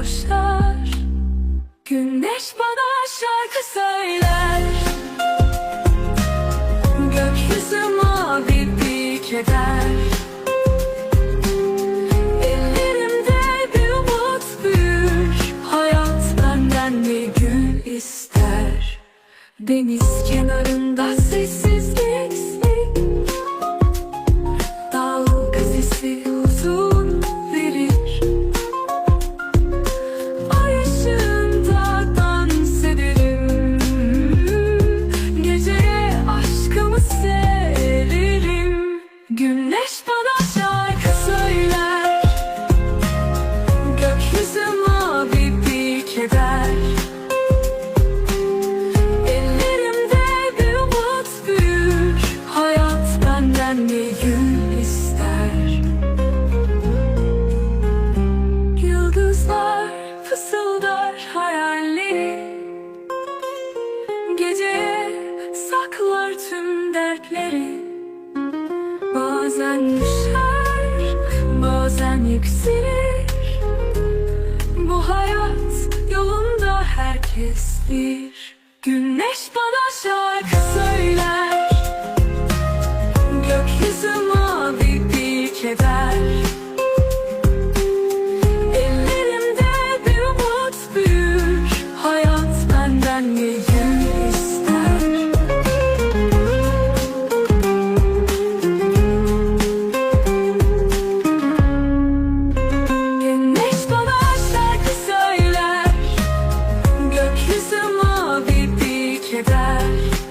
koşar. Güneş bana şarkı söyler. Gökyüzü mavi bir keder Ellerimde bir umut büyür. Hayat benden bir gül ister. Deniz kenarında sessiz Güneş Bazen düşer, bazen yükselir. Bu hayat yolunda herkes bir Güneş bana şarkı söyler. Gökyüzü mavi bir keder Bye.